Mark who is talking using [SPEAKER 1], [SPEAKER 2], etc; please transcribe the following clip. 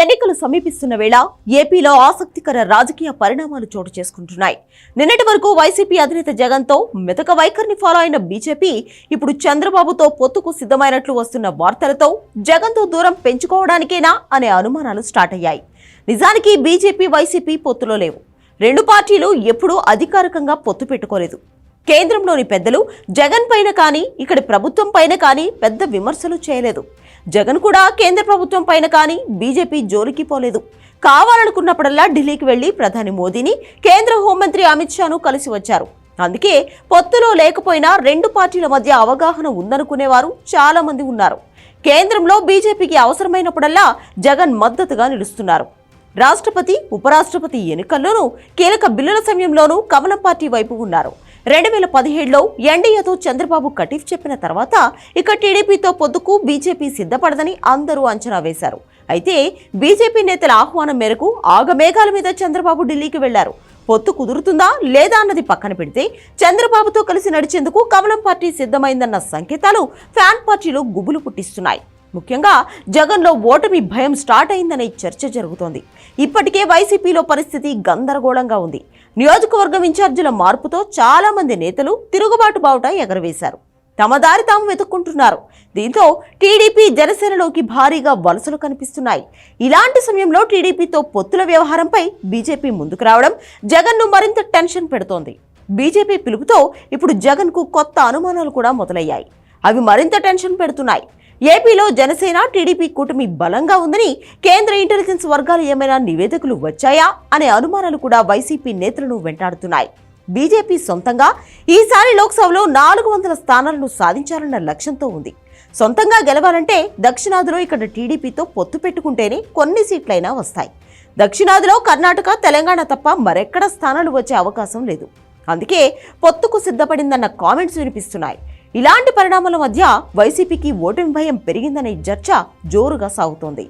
[SPEAKER 1] ఎన్నికలు సమీపిస్తున్న వేళ ఏపీలో ఆసక్తికర రాజకీయ పరిణామాలు చోటు చేసుకుంటున్నాయి. నిన్నటి వరకు వైసీపీ అధినేత జగన్తో మెతక వైఖరిని ఫాలో అయిన బీజేపీ ఇప్పుడు చంద్రబాబుతో పొత్తుకు సిద్ధమైనట్లు వస్తున్న వార్తలతో జగన్తో దూరం పెంచుకోవడానికేనా అనే అనుమానాలు స్టార్ట్ అయ్యాయి. నిజానికి బీజేపీ వైసీపీ పొత్తులో లేవు. రెండు పార్టీలు ఎప్పుడూ అధికారికంగా పొత్తు పెట్టుకోలేదు. కేంద్రంలోని పెద్దలు జగన్ పైన కానీ ఇక్కడి ప్రభుత్వం పైన కానీ పెద్ద విమర్శలు చేయలేదు. జగన్ కూడా కేంద్ర ప్రభుత్వం పైన కానీ బీజేపీ జోలికి పోలేదు. కావాలనుకున్నప్పుడల్లా ఢిల్లీకి వెళ్ళి ప్రధాని మోదీని కేంద్ర హోంమంత్రి అమిత్ షాను కలిసి వచ్చారు. అందుకే పొత్తులో లేకపోయినా రెండు పార్టీల మధ్య అవగాహన ఉందనుకునేవారు చాలా మంది ఉన్నారు. కేంద్రంలో బీజేపీకి అవసరమైనప్పుడల్లా జగన్ మద్దతుగా నిలుస్తున్నారు. రాష్ట్రపతి ఉపరాష్ట్రపతి ఎన్నికల్లోనూ కీలక బిల్లుల సమయంలోనూ కమలం పార్టీ వైపు ఉన్నారు. రెండు వేల పదిహేడులో ఎన్డీఏతో చంద్రబాబు కటిఫ్ చెప్పిన తర్వాత ఇక టీడీపీతో పొద్దుకు బీజేపీ సిద్ధపడదని అందరూ అంచనా వేశారు. అయితే బీజేపీ నేతల ఆహ్వానం మేరకు ఆగమేఘాల మీద చంద్రబాబు ఢిల్లీకి వెళ్ళారు. పొత్తు కుదురుతుందా లేదా అన్నది పక్కన పెడితే చంద్రబాబుతో కలిసి నడిచేందుకు కమలం పార్టీ సిద్ధమైందన్న సంకేతాలు ఫ్యాన్ పార్టీలో గుబులు పుట్టిస్తున్నాయి. ముఖ్యంగా జగన్లో ఓటమి భయం స్టార్ట్ అయిందనే చర్చ జరుగుతోంది. ఇప్పటికే వైసీపీలో పరిస్థితి గందరగోళంగా ఉంది. నియోజకవర్గం ఇన్ఛార్జీల మార్పుతో చాలా మంది నేతలు తిరుగుబాటు బావుట ఎగరవేశారు. తమ దారి తాము వెతుక్కుంటున్నారు. దీంతో టీడీపీ జనసేనలోకి భారీగా వలసలు కనిపిస్తున్నాయి. ఇలాంటి సమయంలో టీడీపీతో పొత్తుల వ్యవహారంపై బీజేపీ ముందుకు రావడం జగన్ను మరింత టెన్షన్ పెడుతోంది. బీజేపీ పిలుపుతో ఇప్పుడు జగన్కు కొత్త అనుమానాలు కూడా మొదలయ్యాయి. అవి మరింత టెన్షన్ పెడుతున్నాయి. ఏపీలో జనసేన టీడీపీ కూటమి బలంగా ఉందని కేంద్ర ఇంటెలిజెన్స్ వర్గాలు ఏమైనా నివేదికలు వచ్చాయా అనే అనుమానాలు కూడా వైసీపీ నేతలను వెంటాడుతున్నాయి. బీజేపీ సొంతంగా ఈసారి లోక్సభలో నాలుగు వందల స్థానాలను సాధించాలన్న లక్ష్యంతో ఉంది. సొంతంగా గెలవాలంటే దక్షిణాదిలో ఇక్కడ టీడీపీతో పొత్తు పెట్టుకుంటేనే కొన్ని సీట్లైనా వస్తాయి. దక్షిణాదిలో కర్ణాటక తెలంగాణ తప్ప మరెక్కడ స్థానాలు వచ్చే అవకాశం లేదు. అందుకే పొత్తుకు సిద్ధపడిందన్న కామెంట్స్ వినిపిస్తున్నాయి. ఇలాంటి పరిణామాల మధ్య వైసీపీకి ఓటమి భయం పెరిగిందనే చర్చ జోరుగా సాగుతోంది.